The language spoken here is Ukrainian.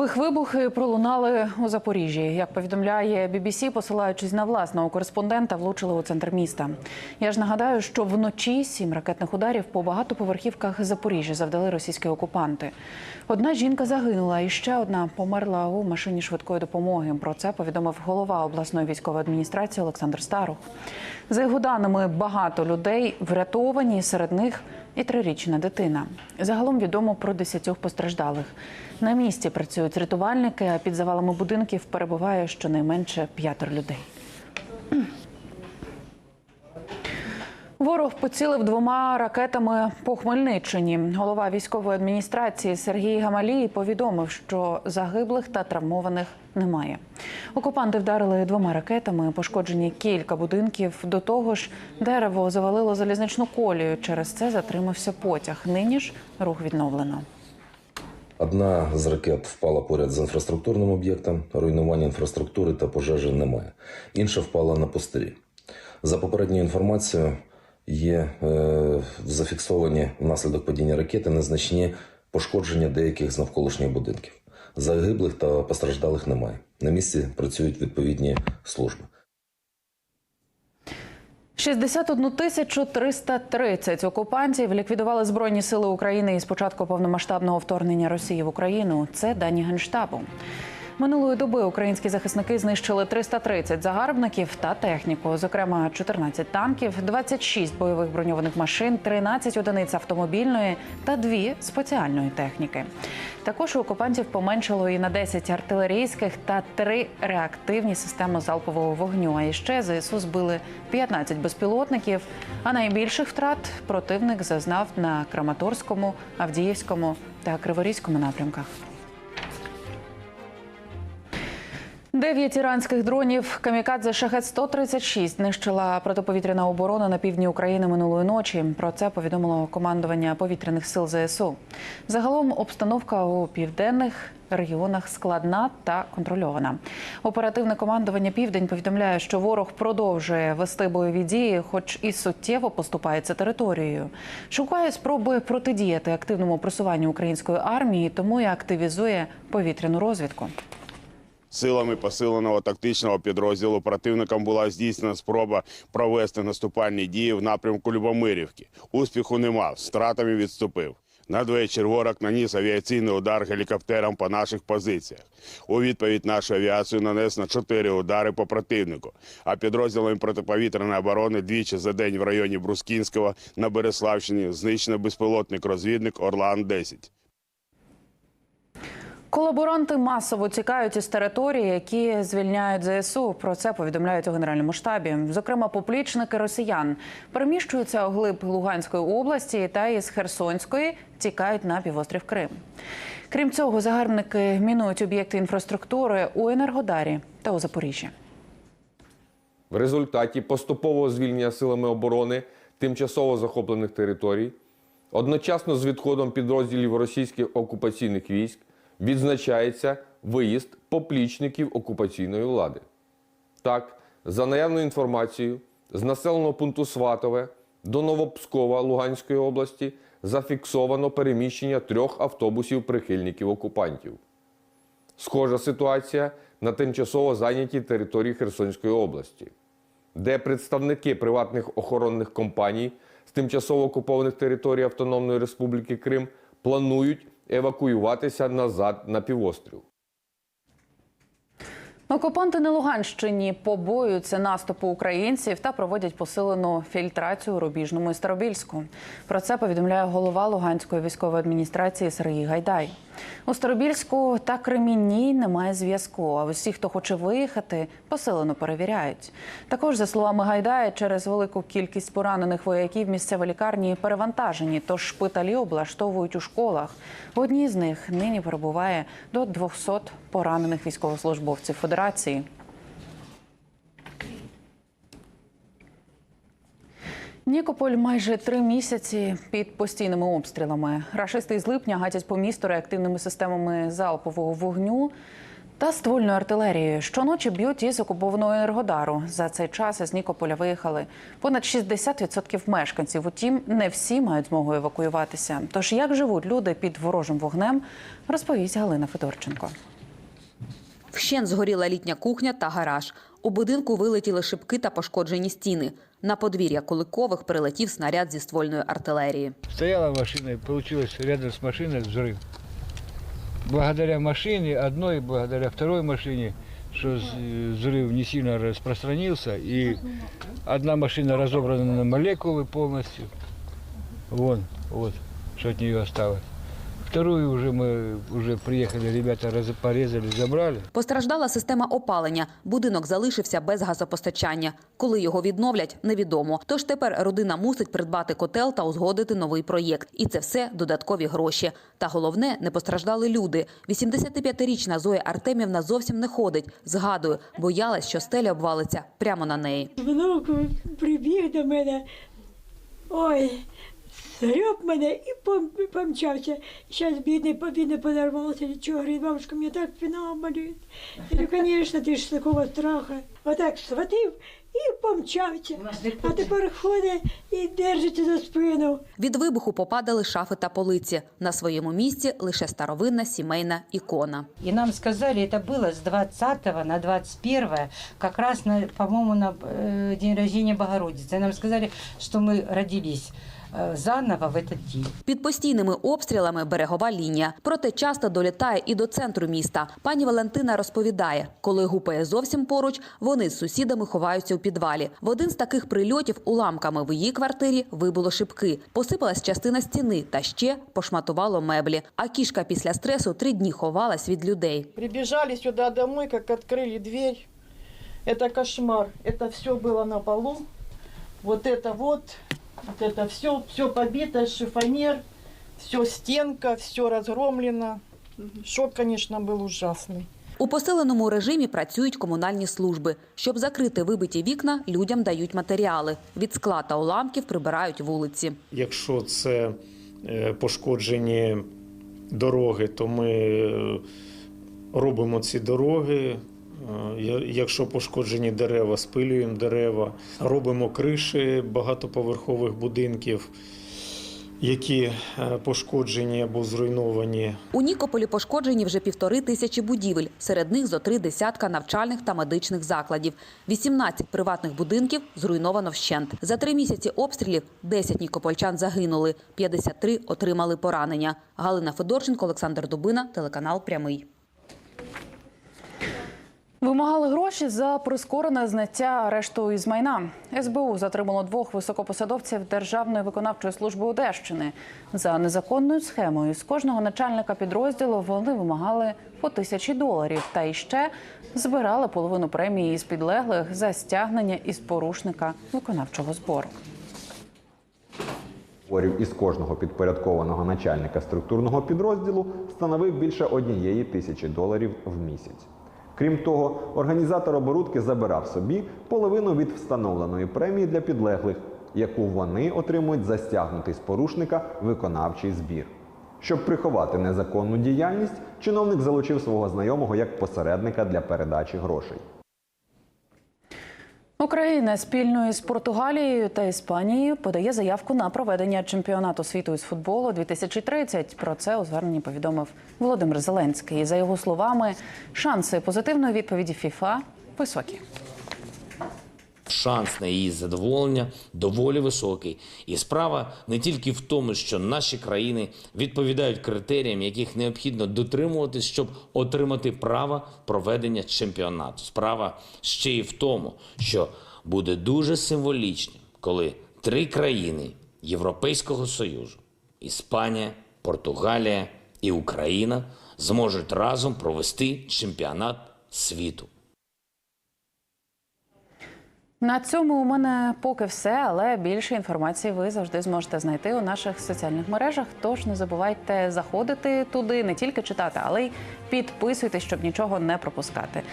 Нових вибухи пролунали у Запоріжжі. Як повідомляє BBC, посилаючись на власного кореспондента, влучили у центр міста. Я ж нагадаю, що вночі сім ракетних ударів по багатоповерхівках Запоріжжя завдали російські окупанти. Одна жінка загинула, і ще одна померла у машині швидкої допомоги. Про це повідомив голова обласної військової адміністрації Олександр Старух. За його даними, багато людей врятовані, серед них і трирічна дитина. Загалом відомо про десятьох постраждалих. На місці працюють рятувальники, а під завалами будинків перебуває щонайменше п'ятеро людей. Ворог поцілив двома ракетами по Хмельниччині. Голова військової адміністрації Сергій Гамалій повідомив, що загиблих та травмованих немає. Окупанти вдарили двома ракетами, пошкоджені кілька будинків. До того ж, дерево завалило залізничну колію. Через це затримався потяг. Нині ж рух відновлено. Одна з ракет впала поряд з інфраструктурним об'єктом. Руйнування інфраструктури та пожежі немає. Інша впала на пустирі. За попередньою інформацією, є е, зафіксовані внаслідок падіння ракети незначні пошкодження деяких з навколишніх будинків. Загиблих та постраждалих немає. На місці працюють відповідні служби. 61 тисячу 330 окупантів ліквідували збройні сили України із початку повномасштабного вторгнення Росії в Україну. Це дані генштабу. Минулої доби українські захисники знищили 330 загарбників та техніку, зокрема 14 танків, 26 бойових броньованих машин, 13 одиниць автомобільної та 2 спеціальної техніки. Також у окупантів поменшало і на 10 артилерійських та 3 реактивні системи залпового вогню. А іще ЗСУ збили 15 безпілотників. А найбільших втрат противник зазнав на Краматорському, Авдіївському та Криворізькому напрямках. Дев'ять іранських дронів камікадзе шахет 136 знищила протиповітряна оборона на півдні України минулої ночі. Про це повідомило командування повітряних сил ЗСУ. Загалом обстановка у південних регіонах складна та контрольована. Оперативне командування Південь повідомляє, що ворог продовжує вести бойові дії, хоч і суттєво поступається територією. Шукає спроби протидіяти активному просуванню української армії, тому і активізує повітряну розвідку. Силами посиленого тактичного підрозділу противником була здійснена спроба провести наступальні дії в напрямку Любомирівки. Успіху не мав, з втратами відступив. Надвечір ворог наніс авіаційний удар гелікоптером по наших позиціях. У відповідь нашу авіацію нанесено чотири удари по противнику. А підрозділами протиповітряної оборони двічі за день в районі Брускінського на Береславщині знищено безпілотник-розвідник Орлан-10. Колаборанти масово тікають із території, які звільняють ЗСУ. Про це повідомляють у генеральному штабі. Зокрема, поплічники росіян переміщуються у глиб Луганської області та із Херсонської тікають на півострів Крим. Крім цього, загарбники мінують об'єкти інфраструктури у Енергодарі та у Запоріжжі. В результаті поступового звільнення силами оборони тимчасово захоплених територій, одночасно з відходом підрозділів російських окупаційних військ, відзначається виїзд поплічників окупаційної влади. Так, за наявною інформацією, з населеного пункту Сватове до Новопскова Луганської області зафіксовано переміщення трьох автобусів прихильників окупантів. Схожа ситуація на тимчасово зайнятій території Херсонської області, де представники приватних охоронних компаній з тимчасово окупованих територій Автономної Республіки Крим планують евакуюватися назад на півострів. Окупанти на Луганщині побоюються наступу українців та проводять посилену фільтрацію у Рубіжному і Старобільську. Про це повідомляє голова Луганської військової адміністрації Сергій Гайдай. У Старобільську та Кремінні немає зв'язку. А усі, хто хоче виїхати, посилено перевіряють. Також, за словами Гайдая, через велику кількість поранених вояків місцеві лікарні перевантажені, тож шпиталі облаштовують у школах. В одній з них нині перебуває до 200 поранених військовослужбовців Федерації. Нікополь майже три місяці під постійними обстрілами. Рашисти з липня гатять по місту реактивними системами залпового вогню. Та ствольною артилерією щоночі б'ють із окупованого енергодару. За цей час із Нікополя виїхали понад 60% мешканців. Утім, не всі мають змогу евакуюватися. Тож як живуть люди під ворожим вогнем, розповість Галина Федорченко. Вщент згоріла літня кухня та гараж. У будинку вилетіли шибки та пошкоджені стіни. На подвір'я Куликових прилетів снаряд зі ствольної артилерії. Стояла машина, и получилось рядом с машиной взрыв. Благодаря машине одной, благодаря второй машине, что з- взрыв не сильно распространился, и одна машина разобрана на молекулы полностью. Вон, вот, что от нее осталось. Вторую уже мы уже приехали, ребята порезали, забрали. Постраждала система опалення. Будинок залишився без газопостачання. Коли його відновлять, невідомо. Тож тепер родина мусить придбати котел та узгодити новий проєкт. І це все додаткові гроші. Та головне, не постраждали люди. 85-річна Зоя Артемівна зовсім не ходить. Згадує, боялась, що стеля обвалиться прямо на неї. Внук прибіг до мене, ой, згреб мене і пом- помчався. Зараз бідний, бідний подорвався, нічого, говорить, бабушка, мені так спина болить. Я говорю, звісно, ти ж з такого страху. Отак схватив і помчався. А тепер ходить і держиться за спину. Від вибуху попадали шафи та полиці. На своєму місці лише старовинна сімейна ікона. И нам сказали, это было с 20 на 21, как раз, на, по-моему, на э, день рождения Богородицы. И нам сказали, что мы родились э, заново в этот день. Під постійними обстрілами берегова лінія. Проте часто долітає і до центру міста. Пані Валентина розповідає, коли гупає зовсім поруч, вони з сусідами ховаються у підвалі. В один з таких прильотів уламками в її квартирі вибуло шибки. Посипалась частина стіни та ще пошматувало меблі. А кішка після стресу три дні ховалась від людей. Прибежали сюда домой, как открыли дверь. Это кошмар. Это все было на полу. Вот это вот, вот это все, все побито, шифонер, все стенка, все разгромлено. Шок, конечно, был ужасный. У посиленому режимі працюють комунальні служби. Щоб закрити вибиті вікна, людям дають матеріали. Від скла та уламків прибирають вулиці. Якщо це е, пошкоджені дороги, то ми е, робимо ці дороги. Е, Якщо пошкоджені дерева, спилюємо дерева, робимо криші багатоповерхових будинків, які е, пошкоджені або зруйновані. У Нікополі пошкоджені вже півтори тисячі будівель. Серед них зо три десятка навчальних та медичних закладів. 18 приватних будинків зруйновано вщент. За три місяці обстрілів 10 нікопольчан загинули, 53 отримали поранення. Галина Федорченко, Олександр Дубина, телеканал Прямий. Вимагали гроші за прискорене зняття арешту із майна. СБУ затримало двох високопосадовців Державної виконавчої служби Одещини. За незаконною схемою з кожного начальника підрозділу вони вимагали по тисячі доларів та іще збирали половину премії із підлеглих за стягнення із порушника виконавчого збору. Із кожного підпорядкованого начальника структурного підрозділу становив більше однієї тисячі доларів в місяць. Крім того, організатор оборудки забирав собі половину від встановленої премії для підлеглих, яку вони отримують за стягнутий з порушника виконавчий збір. Щоб приховати незаконну діяльність, чиновник залучив свого знайомого як посередника для передачі грошей. Україна спільно із Португалією та Іспанією подає заявку на проведення чемпіонату світу із футболу 2030. Про це у зверненні повідомив Володимир Зеленський. За його словами, шанси позитивної відповіді ФІФА високі. Шанс на її задоволення доволі високий. І справа не тільки в тому, що наші країни відповідають критеріям, яких необхідно дотримуватись, щоб отримати право проведення чемпіонату. Справа ще й в тому, що буде дуже символічним, коли три країни Європейського Союзу Іспанія, Португалія і Україна зможуть разом провести чемпіонат світу. На цьому у мене поки все, але більше інформації ви завжди зможете знайти у наших соціальних мережах. Тож не забувайте заходити туди, не тільки читати, але й підписуйтесь, щоб нічого не пропускати.